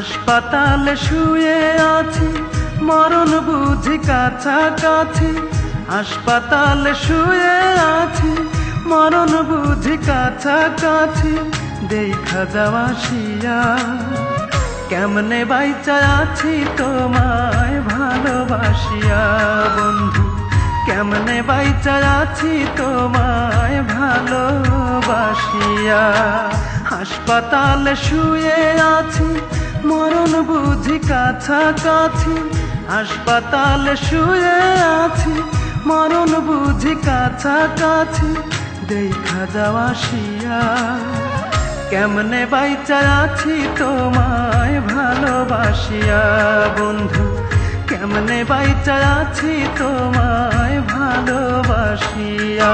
হাসপাতালে শুয়ে আছি, মরণ বুঝি কাছাকাছি। হাসপাতালে শুয়ে আছি, মরণ বুঝি কাছাকাছি। দেখা যাওয়া শিয়া, কেমনে বাইচা আছি তোমায় ভালোবাসিয়া বন্ধু? কেমনে বাইচা আছি তোমায় ভালোবাসিয়া? হাসপাতালে শুয়ে আছি মরণ বুঝি কাছাকাছি, হাসপাতালে শুয়ে আছি। মরণ বুঝি কাছাকাছি, দেখা যাওয়া শিয়া কেমনে বাইচা আছি তোমায় ভালোবাসিয়া, বন্ধু? কেমনে বাইচা আছি তোমায় ভালোবাসিয়া?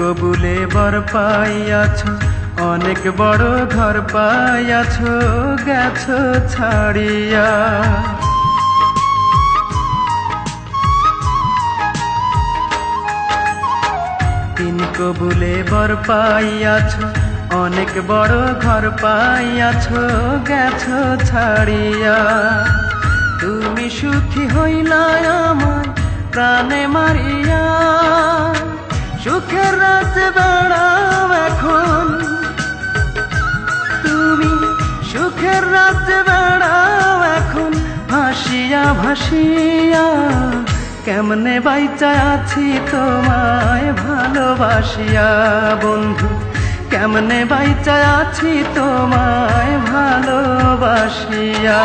কবুলে বর পাইয়াছ, অনেক বড় ঘর পাইয়াছ, গেছ ছাড়িয়া। তিন কবুলে বর পাইয়াছ, অনেক বড় ঘর পাইয়াছ, গেছ ছাড়িয়া। তুমি সুখী হইলা আমায়, প্রাণে মারিয়া। সুখের রাত বেড়াও এখন। তুমি সুখের রাত বেড়াও এখন। ভাসিয়া ভাসিয়া, কেমনে বাইচা আছি তোমায় ভালোবাসিয়া বন্ধু? কেমনে বাইচা আছি তোমায় ভালোবাসিয়া?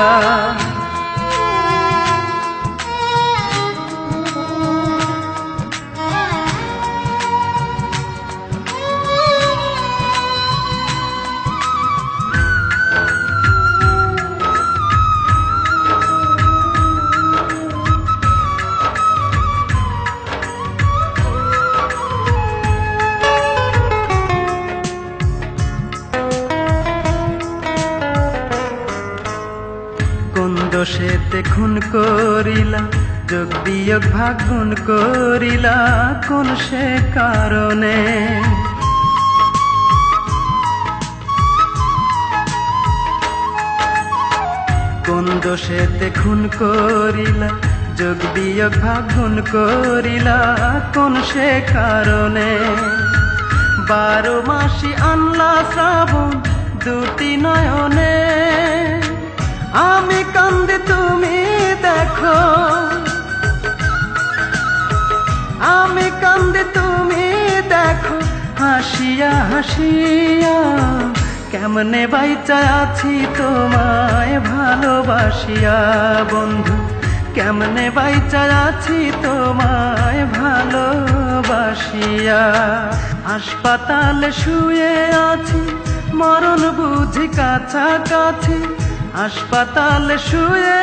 দোষেতে খুন করিলা, যোগ বিয়োগ ভাগ গুণ করিলা, কোন সে কারণে? কোন দোষেতে খুন করিলা, যোগ বিয়োগ ভাগ গুণ করিলা, কোন সে কারণে? বারো মাসি আনলা শ্রাবণ, দুটি নয়নে আমি কান্দে তুমি দেখো। আমি কান্দে তুমি দেখো, হাসিয়া হাসিয়া, কেমনে বাইচা আছি তোমায় ভালোবাসিয়া বন্ধু, কেমনে বাইচা আছি তোমায় ভালোবাসিয়া। হাসপাতালে শুয়ে আছি, মরণ বুঝি কাছাকাছি হাসপাতালে শুয়ে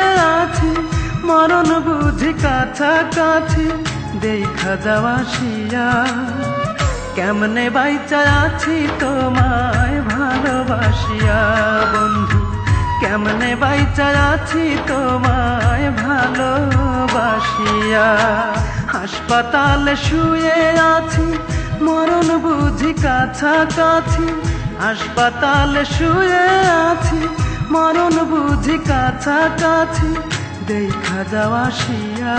আছি, মরণ বুঝি কাছাকাছি, দেখা যাওয়া শিয়া। কেমনে বাইচা আছি তোমায় ভালোবাসিয়া, বন্ধু? কেমনে বাইচা আছি তোমায় ভালোবাসিয়া? হাসপাতালে শুয়ে আছি, মরণ বুঝি কাছাকাছি, হাসপাতালে শুয়ে আছি মরণ বুঝি কাছাকাছি, দেখা যাওয়া শিয়া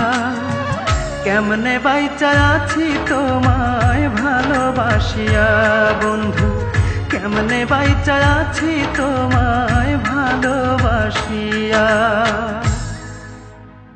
কেমনে বাইচা আছি তোমায় ভালোবাসিয়া, বন্ধু? কেমনে বাইচা আছি তোমায় ভালোবাসিয়া?